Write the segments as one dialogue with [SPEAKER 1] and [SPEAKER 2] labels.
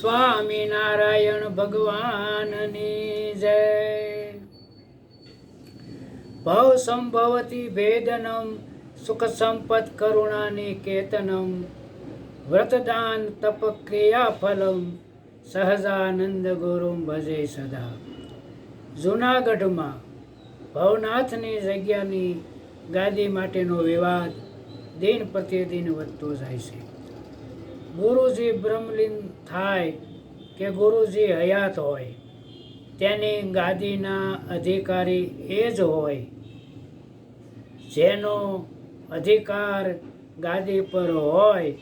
[SPEAKER 1] સ્વામિનારાયણ ભગવાનની જય. ભવ સંભવતી ભેદનમ સુખ કરુણાની કેતનમ, વ્રતદાન તપ ક્રિયાફલમ, સહજાનંદ ગુરુમ ભજે સદા. જૂનાગઢમાં ભવનાથની જગ્યાની ગાદી માટેનો વિવાદ દિન પ્રતિદિન વધતો જાય છે. ગુરુજી બ્રહ્મલીન થાય કે ગુરુજી હયાત હોય, તેની ગાદીના અધિકારી એ જ હોય. જેનો અધિકાર ગાદી પર હોય,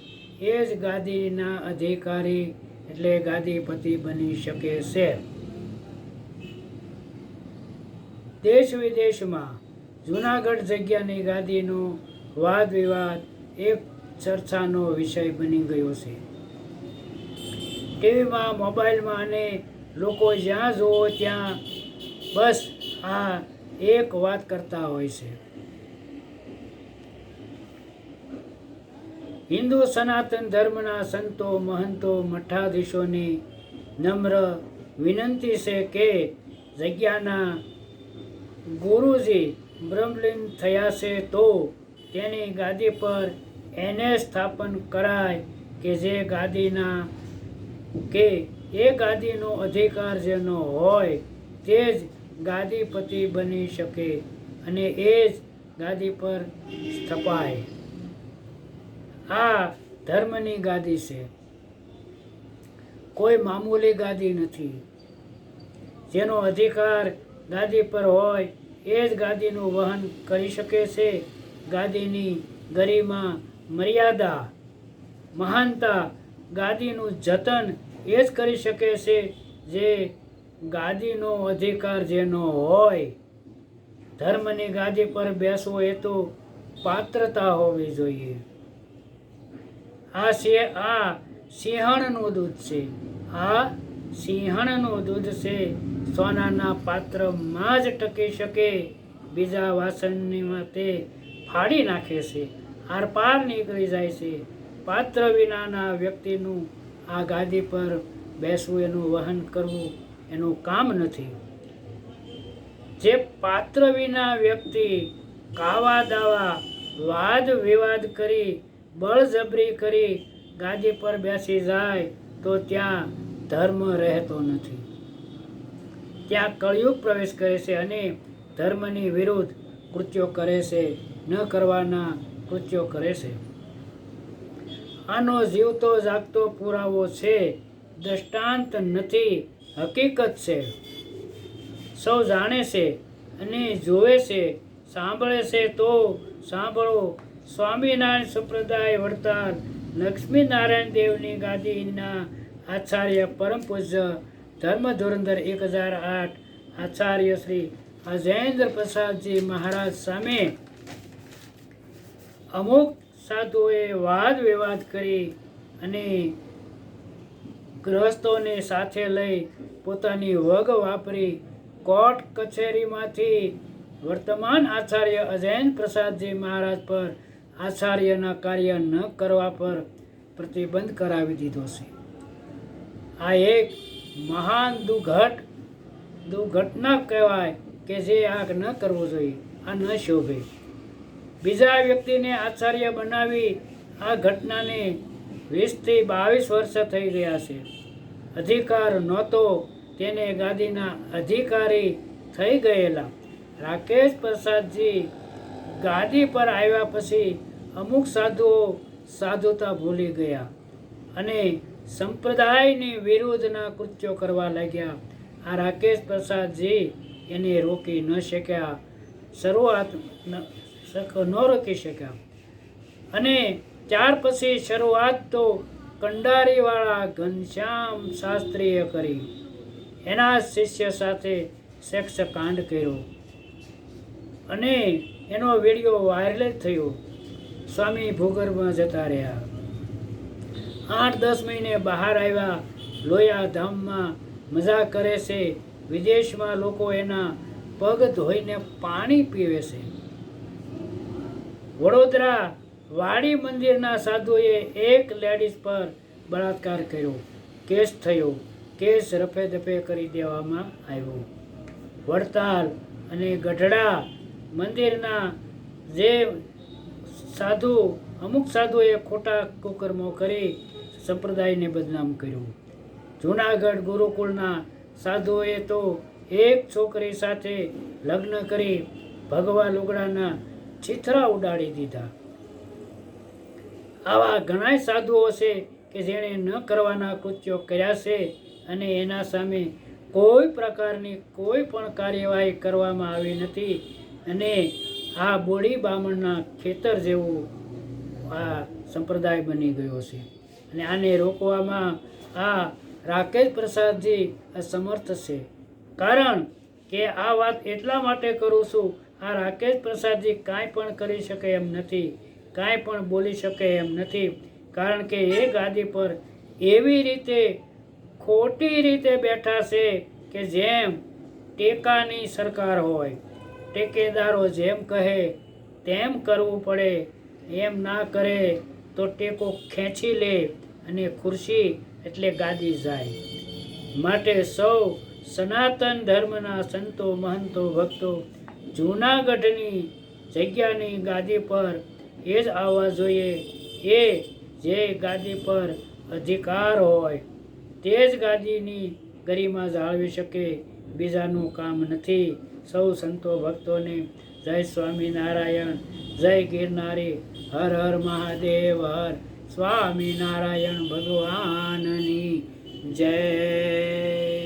[SPEAKER 1] એ જ ગાદીના અધિકારી એટલે ગાદીપતિ બની શકે છે. દેશ વિદેશમાં જૂનાગઢ જગ્યાની ગાદીનો વાદ વિવાદ એક ચર્ચાનો વિષય બની ગયો છે. ટીવીમાં, મોબાઈલમાં અને લોકો જ્યાં જુઓ ત્યાં બસ આ એક વાત કરતા હોય છે. હિન્દુ સનાતન ધર્મના સંતો, મહંતો, મઠાધીશોની નમ્ર વિનંતી છે કે જગ્યાના ગુરુજી બ્રહ્મલીન થયા છે તો તેની ગાદી પર એને સ્થાપન કરાય કે જે ગાદીના, કે એ ગાદીનો અધિકાર જેનો હોય તે જ ગાદીપતિ બની શકે અને એ જ ગાદી પર સ્થપાય. આ ધર્મની ગાદી છે. કોઈ મામૂલી ગાદી નથી. જેનો અધિકાર ગાદી પર હોય એ જ ગાદીનું વહન કરી શકે છે. ગાદીની ગરિમા મર્યાદા, મહાનતા, ગાદીનું જતન એ જ કરી શકે છે જે ગાદીનો અધિકાર જેનો હોય. ધર્મની ગાદી પર બેસવો એ તો પાત્રતા હોવી જોઈએ. આ સિંહ આ સિંહણનું દૂધ છે. આ સિંહણનું દૂધ છે. સોનાના પાત્રમાં જ ટકી શકે. બીજા વાસણની તે ફાડી નાખે છે. આરપાર નીકળી જાય છે. પાત્ર વિનાના વ્યક્તિનું આ ગાદી પર બેસવું, એનું વહન કરવું, એનું કામ નથી. જે પાત્ર વિના વ્યક્તિ કાવા દાવા, વાદ વિવાદ કરી, બળજબરી કરી ગાદી પર બેસી જાય, તો ત્યાં ધર્મ રહેતો નથી. ત્યાં કળિયુગ પ્રવેશ કરે છે અને ધર્મની વિરુદ્ધ કૃત્યો કરે છે. ન કરવાના કૃત્યો કરે છે. આનો જીવતો જાગતો પુરાવો છે, દ્રષ્ટાંત નથી, હકીકત છે. સૌ જાણે છે અને જોવે છે, સાંભળે છે તો સાંભળો. સ્વામિનારાયણ સંપ્રદાય વડતાલ લક્ષ્મીનારાયણ દેવની ગાદીના આચાર્ય પરમ પૂજ્ય ધર્મ ધુરંધર એક હજાર આઠ આચાર્ય શ્રી અજેન્દ્ર પ્રસાદજી મહારાજ સામે અમુક સાધુઓએ વાદ વિવાદ કરી અને ગ્રહસ્થોને સાથે લઈ પોતાની વગ વાપરી. કોર્ટ કચેરીમાંથી વર્તમાન આચાર્ય અજૈન પ્રસાદજી મહારાજ પર આચાર્યના કાર્ય ન કરવા પર પ્રતિબંધ કરાવી દીધો છે. આ એક મહાન દુર્ઘટ, દુર્ઘટના કહેવાય કે જે આ ન કરવો જોઈએ, આ ન શોભે. બીજા વ્યક્તિને આચાર્ય બનાવી આ ઘટનાને વીસથી બાવીસ વર્ષ થઈ ગયા છે. અધિકાર નહોતો, તેને ગાદીના અધિકારી થઈ ગયેલા. રાકેશ પ્રસાદજી ગાદી પર આવ્યા પછી અમુક સાધુઓ સાધુતા ભૂલી ગયા અને સંપ્રદાયની વિરુદ્ધના કૃત્યો કરવા લાગ્યા. આ રાકેશ પ્રસાદજી એને રોકી ન શક્યા. શરૂઆત ન- રોકી શક્યા. અને ત્યાર પછી શરૂઆત તો કંડારીવાળા ઘનશ્યામ શાસ્ત્રીએ કરી. એના શિષ્ય સાથે સેક્સ કાંડ કર્યો. અને એનો વીડિયો વાયરલ થયો. સ્વામી ભૂગર્ભમાં જતા રહ્યા. આઠ દસ મહિને બહાર આવ્યા. લોયા ધામમાં મજા કરે છે. વિદેશમાં લોકો એના પગ ધોઈને પાણી પીવે છે. વડોદરા વાડી મંદિરના સાધુએ એક લેડીઝ પર બળાત્કાર કર્યો. કેસ થયો. કેસ રફે દફે કરી દેવામાં આવ્યો. વડતાલ અને ગઢડા મંદિરના જે સાધુ, અમુક સાધુએ ખોટા કુકર્મો કરી સંપ્રદાયને બદનામ કર્યું. જૂનાગઢ ગુરુકુળના સાધુઓએ તો એક છોકરી સાથે લગ્ન કરી ભગવા લુગડાના છીથરા ઉડાડી દીધા. આવા ઘણાય સાધુઓ છે કે જેણે ન કરવાના કૃત્યો કર્યા છે અને એના સામે કોઈ પ્રકારની કોઈ પણ કાર્યવાહી કરવામાં આવી નથી અને આ બોડી બામણના ખેતર જેવું આ સંપ્રદાય બની ગયો છે. અને આને રોકવામાં આ રાકેશ પ્રસાદજી અસમર્થ છે. કારણ કે આ વાત એટલા માટે કરું છું આ રાકેશ પ્રસાદજી કાંઈ પણ કરી શકે એમ નથી, કાંઈ પણ બોલી શકે એમ નથી, કારણ કે એ ગાદી પર એવી રીતે ખોટી રીતે બેઠા છે કે જેમ ટેકાની સરકાર હોય, ટેકેદારો જેમ કહે તેમ કરવું પડે, એમ ના કરે તો ટેકો ખેંચી લે અને ખુરશી એટલે ગાદી જાય. માટે સૌ સનાતન ધર્મના સંતો, મહંતો, ભક્તો જૂનાગઢની જગ્યાની ગાદી પર એ જ આવવા જોઈએ. એ જે ગાદી પર અધિકાર હોય, તે જ ગાદીની ગરિમા જાળવી શકે. બીજાનું કામ નથી. સૌ સંતો ભક્તોને જય સ્વામિનારાયણ, જય ગિરનારી, હર હર મહાદેવ, હર સ્વામિનારાયણ ભગવાનની જય.